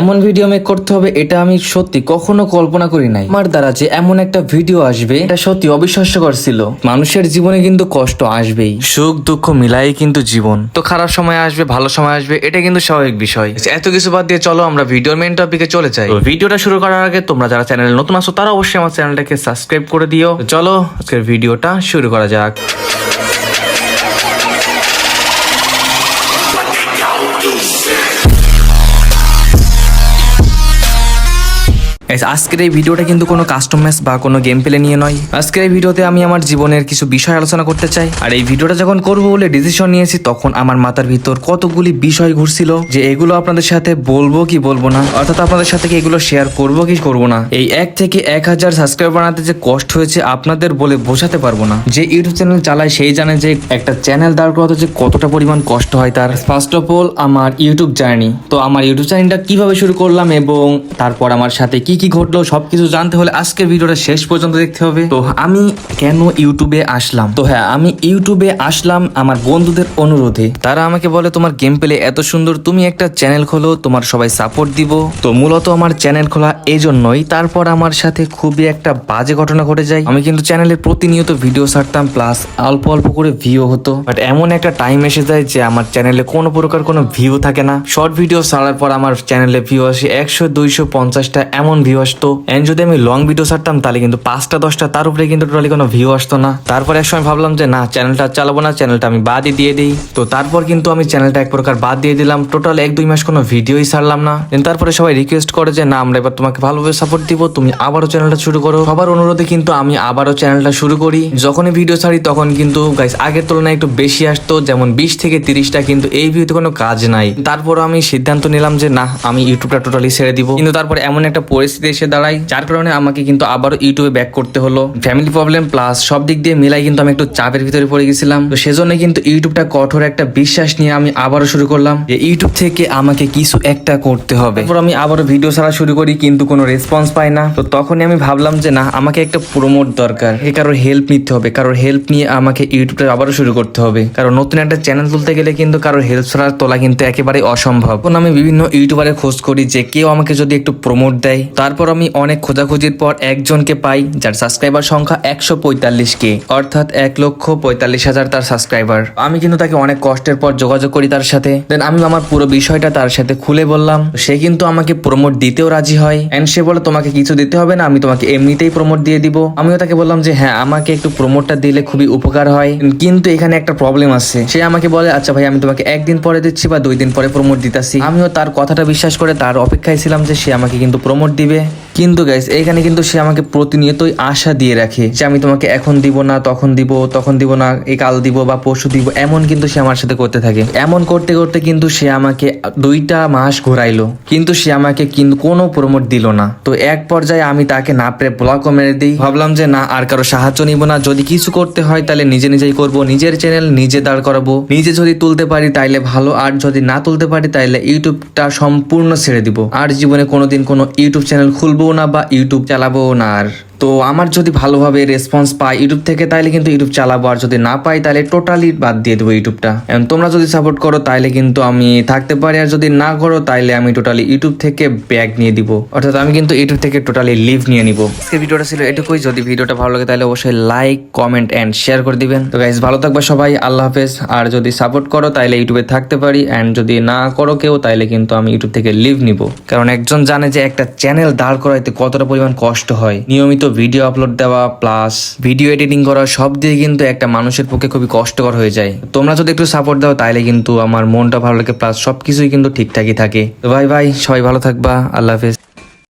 এমন video make করতে হবে এটা আমি সত্যি কখনো কল্পনা করি নাই। আমার দ্বারা যে এমন একটা ভিডিও আসবে এটা সত্যি অবিশ্বাস্যকর ছিল। মানুষের জীবনে কিন্তু কষ্ট আসবেই। সুখ দুঃখ মিলাই কিন্তু জীবন। তো খারাপ সময় আসবে ভালো সময় আসবে এটা কিন্তু স্বাভাবিক বিষয়। এত কিছু বাদ দিয়ে চলো আমরা ভিডিওর মেন টপিকে চলে যাই। ভিডিওটা শুরু করার আগে তোমরা যারা চ্যানেলে নতুন আসো তারা অবশ্যই আমার চ্যানেলটাকে সাবস্ক্রাইব করে দিও। চলো আজকের ভিডিওটা শুরু করা যাক। আজকের এই ভিডিওটা কিন্তু কোনো কাস্টম ম্যাচ বা কোনো গেম প্লে নিয়ে নয়। আজকের এই ভিডিওতে আমি আমার জীবনের কিছু বিষয় আলোচনা করতে চাই। আর এই ভিডিওটা যখন করব বলে ডিসিশন নিয়েছি, তখন আমার মাথার ভিতর কতগুলি বিষয় ঘুরছিল যে এগুলো আপনাদের সাথে বলব কি বলব না, অর্থাৎ আপনাদের সাথে এগুলো শেয়ার করব কি করব না। এই এক থেকে এক হাজার সাবস্ক্রাইব বানাতে যে কষ্ট হয়েছে, আপনাদের বলে বোঝাতে পারব না। যে ইউটিউব চ্যানেল চালায়, সেই জানে যে একটা চ্যানেল দাঁড় করাতে যে কতটা পরিমাণ কষ্ট হয় তার। ফার্স্ট অফ অল আমার ইউটিউব জার্নি তো আমার ইউটিউব চ্যানেলটা কীভাবে শুরু করলাম এবং তারপর আমার সাথে কি কি ঘটলো সবকিছু জানতে হলে আজকের ভিডিওটা শেষ পর্যন্ত দেখতে হবে। তো আমি কেন ইউটিউবে আসলাম? তো হ্যাঁ আমি ইউটিউবে আসলাম আমার বন্ধুদের অনুরোধে। তারা আমাকে বলে, তোমার গেম প্লে এত সুন্দর, তুমি একটা চ্যানেল খোলো, তোমার সবাই সাপোর্ট দিব। তো মূলত আমার চ্যানেল খোলা এই জন্যই তারপর আমার সাথে খুবই একটা বাজে ঘটনা ঘটে যায়। আমি কিন্তু চ্যানেলে প্রতিনিয়ত ভিডিও ছাড়তাম প্লাস অল্প অল্প করে ভিউ হতো। বাট এমন একটা টাইম এসে যায় যে আমার চ্যানেলে কোনো প্রকার কোনো ভিউ থাকে না। শর্ট ভিডিও ছাড়ার পর আমার চ্যানেলে ভিউ আসে একশো দুইশো পঞ্চাশটা এমন ভিউ আসতো। এন্ড যদি আমি লং ভিডিও ছাড়তাম, তাহলে কিন্তু পাঁচটা, দশটা, তার উপরে কিন্তু টোটালি কোনো ভিউ আসতো না। তারপর এক সময় ভাবলাম যে, না চ্যানেলটা চালাবো না চ্যানেলটা আমি বাদই দিয়ে দিই। তো তারপর কিন্তু আমি চ্যানেলটা এক প্রকার বাদ দিয়ে দিলাম। টোটাল এক, দুই মাস কোনো ভিডিওই ছাড়লাম না। Then তারপরে সবাই রিকোয়েস্ট করে যে, না, আমরা এবার তোমাকে ভালোভাবে সাপোর্ট দিব, তুমি আবারও চ্যানেলটা শুরু করো। সবার অনুরোধে কিন্তু আমি আবারও চ্যানেলটা শুরু করি। যখনই ভিডিও ছাড়ি, তখন কিন্তু গাইস আগের তুলনায় একটু বেশি আসতো। যেমন বিশ থেকে তিরিশটা কিন্তু এই ভিডিওতে কোনো কাজ নাই। তারপর আমি সিদ্ধান্ত নিলাম যে, না, আমি ইউটিউবটা টোটালি ছেড়ে দিব। কিন্তু তারপর এমন একটা পরিস্থিতি এসে দাঁড়ায় যার কারণে আমাকে কিন্তু আবারও ইউটিউবে ব্যাক করতে হলো। ফ্যামিলি প্রবলেম প্লাস সব দিক দিয়ে মিলাই কিন্তু আমি একটু চাপের ভিতরে পড়ে গেছিলাম। তো সেজন্য কিন্তু ইউটিউবটা কঠোর একটা বিশ্বাস নিয়ে আমি আবারও শুরু করলাম যে ইউটিউব থেকে আমাকে কিছু একটা করতে হবে। তারপর আমি আবারও ভিডিও ছাড়া শুরু করি, কিন্তু কোনো রেসপন্স পাই না। তো তখনই আমি ভাবলাম যে না, আমাকে একটা প্রমোট দরকার। এ কারোর হেল্প নিতে হবে, কারোর হেল্প নিয়ে আমাকে ইউটিউবটা আবারও শুরু করতে হবে। কারণ নতুন একটা চ্যানেল তুলতে গেলে কিন্তু কারোর হেল্প ছাড়া তোলা কিন্তু একেবারে অসম্ভব। আমি বিভিন্ন ইউটিউবারে খোঁজ করি যে কেউ আমাকে যদি একটু প্রমোট দেয় তারপর আমি অনেক খোঁজাখুঁজির পর একজনকে পাই, যার সাবস্ক্রাইবার সংখ্যা একশো পঁয়তাল্লিশ কে অর্থাৎ এক লক্ষ পঁয়তাল্লিশ হাজার তার সাবস্ক্রাইবার আমি কিন্তু তাকে অনেক কষ্টের পর যোগাযোগ করি তার সাথে। দেন আমি আমার পুরো বিষয়টা তার সাথে খুলে বললাম। সে কিন্তু আমাকে প্রমোট দিতেও রাজি হয়। এন্ড সে বলে, তোমাকে কিছু দিতে হবে না, আমি তোমাকে এমনিতেই প্রমোট দিয়ে দিব। আমিও তাকে বললাম যে হ্যাঁ আমাকে একটু প্রমোটটা দিলে খুবই উপকার হয়। কিন্তু এখানে একটা প্রবলেম আছে। সে আমাকে বলে আচ্ছা ভাই, আমি তোমাকে একদিন পরে দিচ্ছি বা দুই দিন পরে প্রমোট দিতাছি। আমিও তার কথাটা বিশ্বাস করে তার অপেক্ষায় ছিলাম যে, সে আমাকে কিন্তু প্রমোট দিবে। কিন্তু গাইস এইখানে কিন্তু সে আমাকে প্রতিনিয়তই আশা দিয়ে রাখে যে আমি তোমাকে এখন দিব না, তখন দিব তখন দিব না, এই কাল দিব বা পরশু দিব, এমন কিন্তু সে আমার সাথে করতে থাকে। এমন করতে করতে কিন্তু সে আমাকে দুইটা মাস ঘোরাইলো, কিন্তু সে আমাকে কিন্তু কোনো প্রমোট দিল না। তো এক পর্যায়ে আমি তাকে না পেরে ব্লকও মেরে দিই। ভাবলাম যে না, আর কারও সাহায্য নিব না। যদি কিছু করতে হয় তাহলে নিজে নিজেই করব, নিজের চ্যানেল নিজে দাঁড় করাবো। নিজে যদি তুলতে পারি তাইলে ভালো, আর যদি না তুলতে পারি তাইলে ইউটিউবটা সম্পূর্ণ ছেড়ে দিব। আর জীবনে কোনোদিন কোনো ইউটিউব চ্যানেল খুলবো না বা ইউটিউব চালাবো না আর। তো আমার যদি ভালোভাবে রেসপন্স পাই ইউটিউব থেকে তাহলে কিন্তু ইউটিউব চালাবো। আর যদি না পাই তাহলে টোটালি বাদ দিয়ে দেবো ইউটিউবটা। এখন তোমরা যদি সাপোর্ট করো তাহলে কিন্তু আমি থাকতে পারি। আর যদি না করো তাহলে আমি টোটালি ইউটিউব থেকে ব্যাগ নিয়ে দিব। অর্থাৎ আমি কিন্তু ইউটিউব থেকে টোটালি লিভ নিয়ে নিব। আজকে ভিডিওটা ছিল এটুকুই। যদি ভিডিওটা ভালো লাগে তাহলে অবশ্যই লাইক কমেন্ট অ্যান্ড শেয়ার করে দিবেন। তো গাইজ ভালো থাকবে সবাই। আল্লাহ হাফেজ। আর যদি সাপোর্ট করো তাহলে ইউটিউবে থাকতে পারি। অ্যান্ড যদি না করো কেউ তাহলে কিন্তু আমি ইউটিউব থেকে লিভ নিব। কারণ একজন জানে যে একটা চ্যানেল দাঁড় করাইতে কতটা পরিমাণ কষ্ট হয়। নিয়মিত ভিডিও আপলোড দেওয়া প্লাস ভিডিও এডিটিং করা, সব দিয়ে কিন্তু একটা মানুষের পক্ষে খুবই কষ্টকর হয়ে যায়। তোমরা যদি একটু সাপোর্ট দাও তাহলে কিন্তু আমার মনটা ভালো লাগে প্লাস সবকিছুই কিন্তু ঠিকঠাকই থাকে। তো ভাই ভাই, সবাই ভালো থাকবা, আল্লাহ হাফেজ।